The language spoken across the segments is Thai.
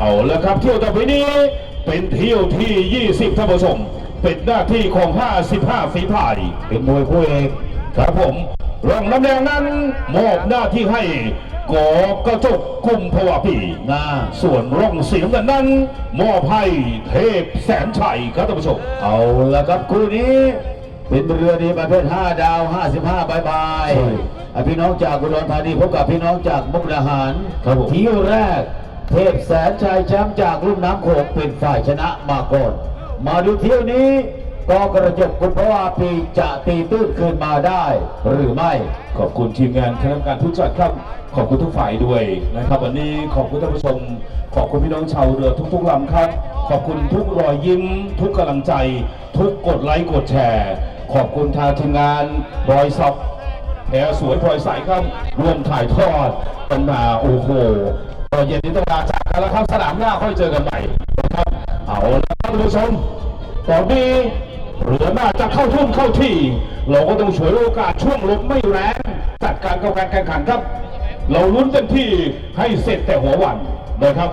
เอาละครับเที่ยวต่อไปนี้เป็นเที่ยวที่ 20ท่านผู้ชมเป็นหน้าที่ของ 55 ฝีพายเป็นมวยคู่เอกครับผมรองน้ำแดงนั้นมอบหน้าที่ให้กอกระจกกุมภวปีนะส่วนร่องสีน้ำเงินนั้นมอบให้เทพแสนชัยครับท่านผู้ชมเอาละครับคู่นี้เป็นเรือดีประเภท5ดาว 55บายบายใช่อะพี่น้องจากอุดรธานีพบกับพี่น้องจากมุกดาหารครับผมเที่ยวแรก เทพแสนชัยแชมป์จากลุ่มน้ำโขงเป็นฝ่ายชนะมาก่อน มาดูเที่ยวนี้กอกระจกกุมภาวะปีจะตีตื้นคืนมาได้ หรือไม่ ขอบคุณทีมงานคณะกรรมการผู้จัดครับ ขอบคุณทุกฝ่ายด้วยนะครับ วันนี้ขอบคุณท่านผู้ชม ขอบคุณพี่น้องชาวเรือทุกๆลำครับ ขอบคุณทุกรอยยิ้ม ทุกกำลังใจ ทุกกดไลค์กดแชร์ ขอบคุณทางทีมงานบอยซ็อกแพรสวยพลอยใสครับร่วมถ่ายทอดกันมาโอ้โห ก็เย็นนี้ต้องลาจากกันแล้วครับสนามหน้าค่อยเจอกันใหม่นะครับ เอาละครับท่านผู้ชมตอนนี้เรือหน้าจะเข้าทุ่มเข้าที่ เราก็ต้องฉวยโอกาสช่วงลมไม่แรงจัดการกับการแข่งขันครับ เราลุ้นเต็มที่ให้เสร็จแต่หัววันนะครับ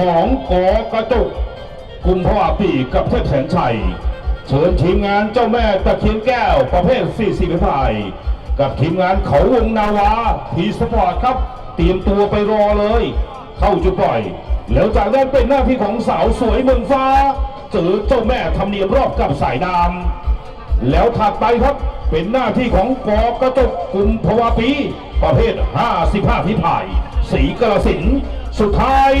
ของกอกระจุกกุมภาวะปีกับเทพแสนชัย เชิญทีมงานเจ้าแม่ตะเคียนแก้วประเภท40ฝีพาย กับทีมงานเขาวงนาวาทีสปอร์ตครับ เตรียมตัวไปรอเลย เข้าจุดปล่อย แล้วจากนั้นเป็นหน้าที่ของสาวสวยเมืองฟ้า เจอเจ้าแม่ทำเนียมรอบกับสายน้ำแล้วถัดไปครับเป็นหน้าที่ของกอกระจกกลุ่มภวาปีประเภท 55พิพาย สีกระสิน สุดท้าย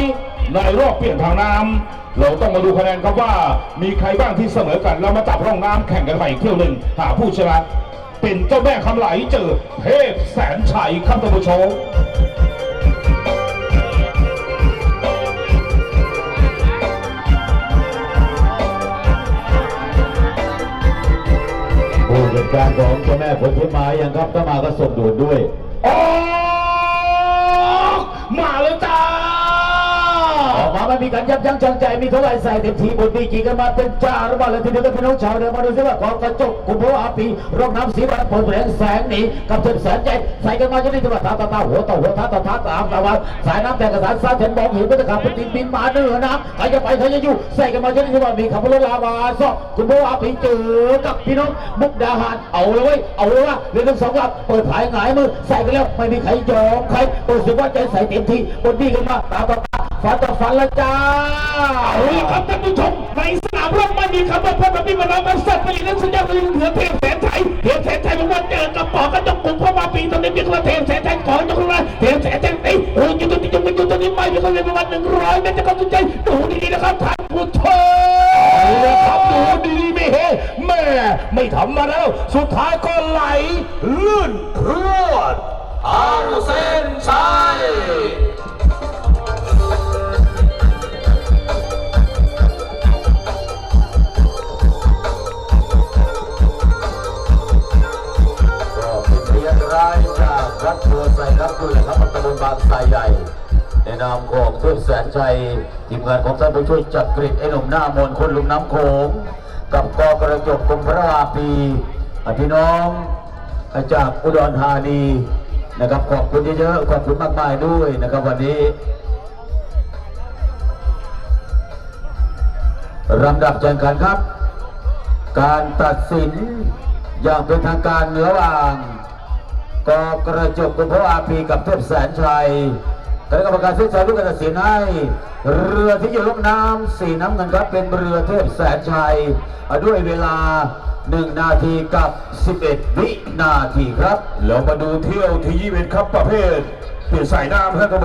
ในรอบเปลี่ยนทางน้ำเราต้องมาดูคะแนนครับว่ามีใครบ้างที่เสมอกันเรามาจับร่องน้ำแข่งกันใหม่อีกเที่ยวหนึ่งหาผู้ชนะเป็นเจ้าแม่คำไหลเจอเทพแสนชัยครับท่านผู้ชมผู้จัดการของเจ้าแม่ผลที่มาอย่างครับถ้ามาก็ส่งด่วนด้วย ออก มาแล้วจ้าออกมา ไม่มีการยับยั้งชั่งใจมีเท่าไรใส่เต็มทีบนดีกีกันมาเป็นจ้าหรือเปล่าเลยทีเดียวกับพี่น้องชาวเรือมาดูซิว่าของกระจกกุมภาวะปีร่องน้ำสีบานเปิดแสงแสงหนีกับเถิดแสนใจใส่กันมาจนนี่จังหวัดตาตาตาหัวต่อหัวท้าต่อท้าตามตาวันสายน้ำแต่กระสานซาเห็นมองเห็นบรรยากาป็นดิบินมาเหนือน้ำใครจะไปใครจะอยู่ใส่กันมาจนนี่จังหวัดมีขับรถลาวาซอกกุมภาวะปีเจอกับพี่น้องมุกดาหารเอาเลยเว้ยเอาเลยว่าเรือทั้งสองลำเปิดผายหงายมือใส่กันแล้วไม่มีใครยอมใครรู้สึกว่าใจใส่เต็มทีบนดีกันมาตาตา ฝันต่อฝันละจ้าเอาละครับท่านผู้ชมในสนามรบไม่มีคำว่าพบกับพี่มานามันสัตว์ไปอีกนั้นสัญญาณเหลือเทพแสนชัยเทพแสนชัยบอกว่าเจอกับปอกระจกกลุ่มพ่อมาปีตอนนี้มีกระเทพแสนชัยขอจงละเทพแสนชัยตีโอ้ยอยู่ตรงนี้จงไม่อยู่ตรงนี้ไม่มีเขาเรียประมาณหนึ่งร้อยเมตรจะเข้าสนใจดูดีๆนะครับท่านผู้ชมเอาละครับดูดีๆไม่เฮแม่ไม่ทำมาแล้ว สุดท้ายก็ไหลลื่นพรวดเอาเส้นชัย ร้ายจากรัฐทัวร์ใส่รับด้วยนะครับตำบลบางไทรใหญ่ในนามของเทพแสนชัยทีมงานของท่านผู้ช่วยจักริดไอ้หนุ่มหน้ามนคนลุมน้ำโขงกับกอกระจกกรมพระวาปีอะพี่น้องจากอุดรธานีนะครับขอบคุณเยอะๆขอบคุณมากมายด้วยนะครับวันนี้ลำดับแข่งขันครับ การตัดสินอย่างเป็นทางการระหว่าง กอกระจกกุมภาวะปีกับเทพแสนชัยคณะกรรมการสิ้ชัยลูกกรตัดสินให้เรือที่อยู่ลงน้ำสีน้ำเงินครับเป็นเรือเทพแสนชัยด้วยเวลา 1 นาทีกับ 11 วินาทีครับ แล้วมาดูเที่ยวที่ยี่เป็นครับประเภทเปลี่ยนสายน้ำครับ